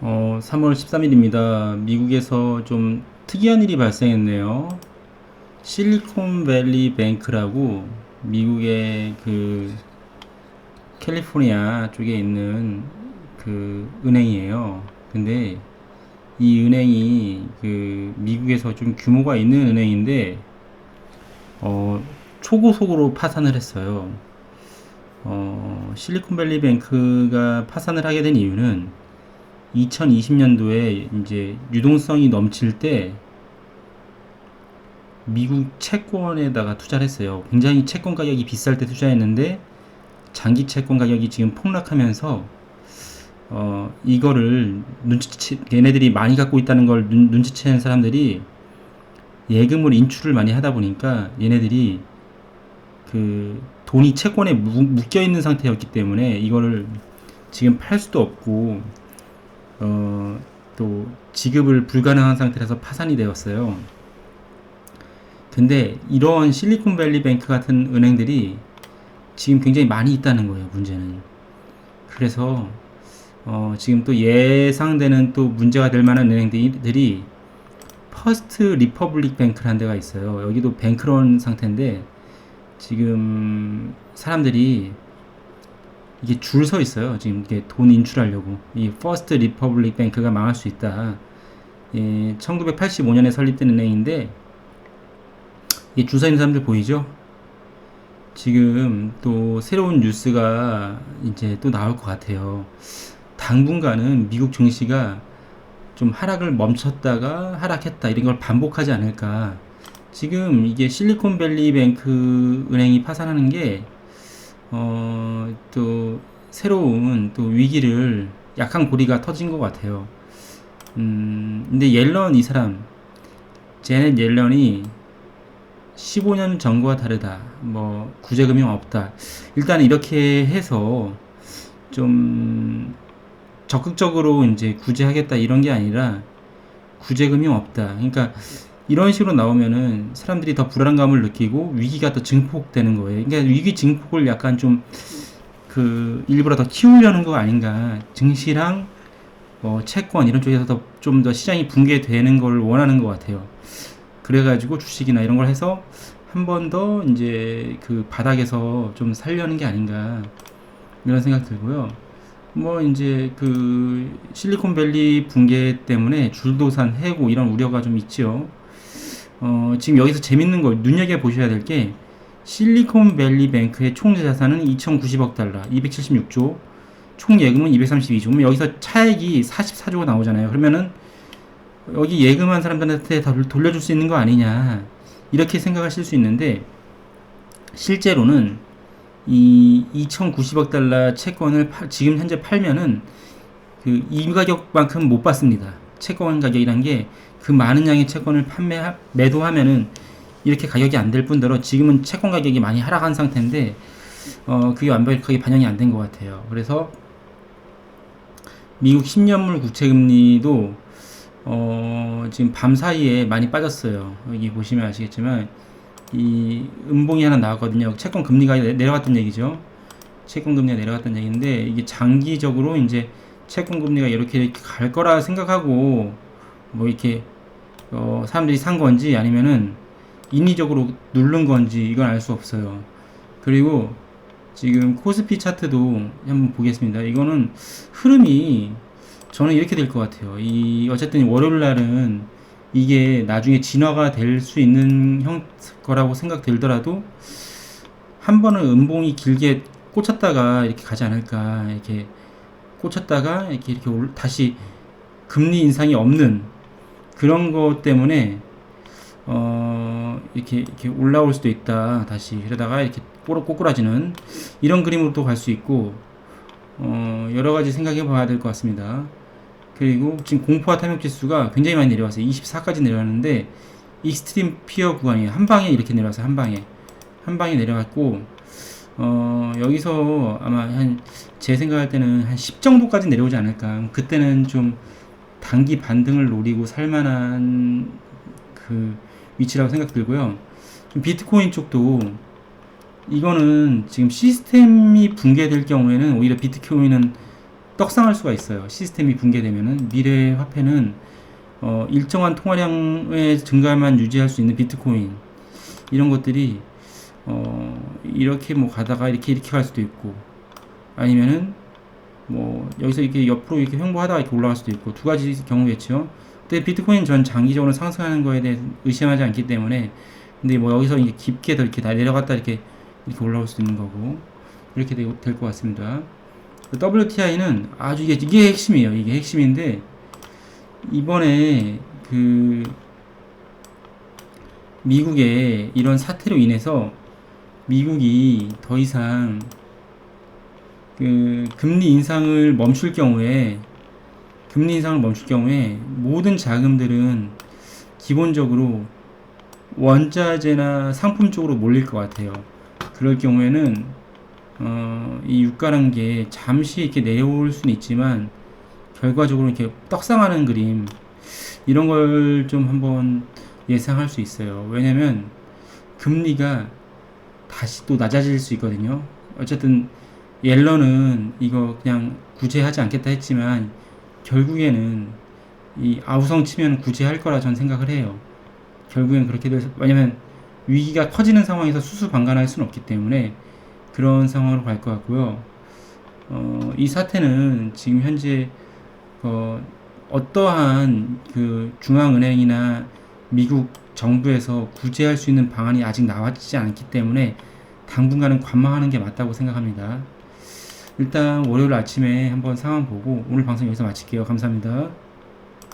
어, 3월 13일입니다. 미국에서 좀 특이한 일이 발생했네요. 실리콘밸리 뱅크라고 미국의 그 캘리포니아 쪽에 있는 그 은행이에요. 근데 이 은행이 그 미국에서 좀 규모가 있는 은행인데 어, 초고속으로 파산을 했어요. 어, 실리콘밸리 뱅크가 파산을 하게 된 이유는 2020년도에 이제 유동성이 넘칠 때 미국 채권에다가 투자를 했어요. 굉장히 채권 가격이 비쌀 때 투자했는데 장기 채권 가격이 지금 폭락하면서 어 이거를 눈치채 얘네들이 많이 갖고 있다는 걸 눈, 눈치채는 사람들이 예금을 인출을 많이 하다 보니까 얘네들이 그 돈이 채권에 묶여 있는 상태였기 때문에 이거를 지금 팔 수도 없고 어, 또 지급을 불가능한 상태라서 파산이 되었어요. 근데 이런 실리콘밸리 뱅크 같은 은행들이 지금 굉장히 많이 있다는 거예요, 문제는. 그래서 어, 지금 또 예상되는 또 문제가 될 만한 은행들이 퍼스트 리퍼블릭 뱅크라는 데가 있어요. 여기도 뱅크런 상태인데 지금 사람들이 이게 줄 서 있어요. 지금 이게 돈 인출하려고. 이 퍼스트 리퍼블릭 뱅크가 망할 수 있다. 예, 1985년에 설립된 은행인데 이줄서 있는 사람들 보이죠? 지금 또 새로운 뉴스가 이제 또 나올 것 같아요. 당분간은 미국 증시가 좀 하락을 멈췄다가 하락했다 이런 걸 반복하지 않을까. 지금 이게 실리콘밸리 뱅크 은행이 파산하는 게 어, 또 새로운 또 위기를 약한 고리가 터진 것 같아요. 음, 근데 옐런 이 사람, 제넷 옐런이 15년 전과 다르다. 뭐 구제금융 없다. 일단 이렇게 해서 좀 적극적으로 이제 구제하겠다 이런 게 아니라 구제금융 없다. 그러니까 이런 식으로 나오면은 사람들이 더 불안감을 느끼고 위기가 더 증폭되는 거예요. 그러니까 위기 증폭을 약간 좀 그 일부러 더 키우려는 거 아닌가. 증시랑 뭐 채권 이런 쪽에서 더좀더 시장이 붕괴되는 걸 원하는 것 같아요. 그래가지고 주식이나 이런 걸 해서 한 번 더 이제 그 바닥에서 좀 살려는 게 아닌가 이런 생각 들고요. 뭐 이제 그 실리콘밸리 붕괴 때문에 줄도산 해고 이런 우려가 좀 있죠. 어, 지금 여기서 재밌는 걸 눈여겨 보셔야 될 게 실리콘밸리 뱅크의 총 자산은 2,090억 달러, 276조, 총 예금은 232조. 그럼 여기서 차액이 44조가 나오잖아요. 그러면은 여기 예금한 사람들한테 다 돌려줄 수 있는 거 아니냐 이렇게 생각하실 수 있는데 실제로는 이 2,090억 달러 채권을 파, 지금 현재 팔면은 그 이 가격만큼 못 받습니다. 채권 가격이란 게 그 많은 양의 채권을 판매 매도하면은 이렇게 가격이 안 될 뿐더러 지금은 채권 가격이 많이 하락한 상태인데 어 그게 완벽하게 반영이 안 된 것 같아요. 그래서 미국 10년물 국채 금리도 어 지금 밤 사이에 많이 빠졌어요. 여기 보시면 아시겠지만 이 음봉이 하나 나왔거든요. 채권 금리가 내려갔던 얘기죠. 채권 금리가 내려갔던 얘기인데 이게 장기적으로 이제 채권 금리가 이렇게, 이렇게 갈 거라 생각하고 뭐 이렇게 어 사람들이 산 건지 아니면은 인위적으로 누른 건지 이건 알 수 없어요. 그리고 지금 코스피 차트도 한번 보겠습니다. 이거는 흐름이 저는 이렇게 될 것 같아요. 이 어쨌든 월요일 날은 이게 나중에 진화가 될 수 있는 형 거라고 생각들더라도 한 번은 음봉이 길게 꽂혔다가 이렇게 가지 않을까 이렇게 꽂혔다가 이렇게 이렇게 올, 다시 금리 인상이 없는 그런 것 때문에 어 이렇게 이렇게 올라올 수도 있다 다시 그러다가 이렇게 꼬꾸라지는 이런 그림으로 또 갈 수 있고 어 여러 가지 생각해 봐야 될 것 같습니다. 그리고 지금 공포와 탐욕 지수가 굉장히 많이 내려왔어요. 24까지 내려왔는데 익스트림 피어 구간이에요. 한 방에 이렇게 내려왔어요. 한 방에 한 방에 내려왔고 어 여기서 아마 한 제 생각할 때는 한 10 정도까지 내려오지 않을까. 그때는 좀 단기 반등을 노리고 살만한 그 위치라고 생각 들고요. 좀 비트코인 쪽도 이거는 지금 시스템이 붕괴될 경우에는 오히려 비트코인은 떡상할 수가 있어요. 시스템이 붕괴되면은 미래 화폐는 어, 일정한 통화량의 증가만 유지할 수 있는 비트코인 이런 것들이 어, 이렇게 뭐 가다가 이렇게 이렇게 갈 수도 있고 아니면은 뭐 여기서 이렇게 옆으로 이렇게 횡보하다가 이렇게 올라갈 수도 있고 두 가지 경우겠죠. 근데 비트코인 전 장기적으로 상승하는 거에 대해 의심하지 않기 때문에 근데 뭐 여기서 이게 깊게 더 이렇게 다 내려갔다 이렇게 이렇게 올라올 수 있는 거고 이렇게 될 것 같습니다. WTI는 아주 이게 이게 핵심이에요. 이게 핵심인데 이번에 그 미국의 이런 사태로 인해서 미국이 더 이상 그 금리 인상을 멈출 경우에 금리 인상을 멈출 경우에 모든 자금들은 기본적으로 원자재나 상품 쪽으로 몰릴 것 같아요. 그럴 경우에는 어, 이 유가란 게 잠시 이렇게 내려올 수는 있지만 결과적으로 이렇게 떡상하는 그림 이런 걸 좀 한번 예상할 수 있어요. 왜냐면 금리가 다시 또 낮아질 수 있거든요. 어쨌든 옐런은 이거 그냥 구제하지 않겠다 했지만 결국에는 이 아우성 치면 구제할 거라 전 생각을 해요. 결국엔 그렇게 돼서 왜냐면 위기가 커지는 상황에서 수수방관할 수는 없기 때문에 그런 상황으로 갈 것 같고요. 어, 이 사태는 지금 현재 어, 어떠한 그 중앙은행이나 미국 정부에서 구제할 수 있는 방안이 아직 나왔지 않기 때문에 당분간은 관망하는 게 맞다고 생각합니다. 일단 월요일 아침에 한번 상황 보고 오늘 방송 여기서 마칠게요. 감사합니다.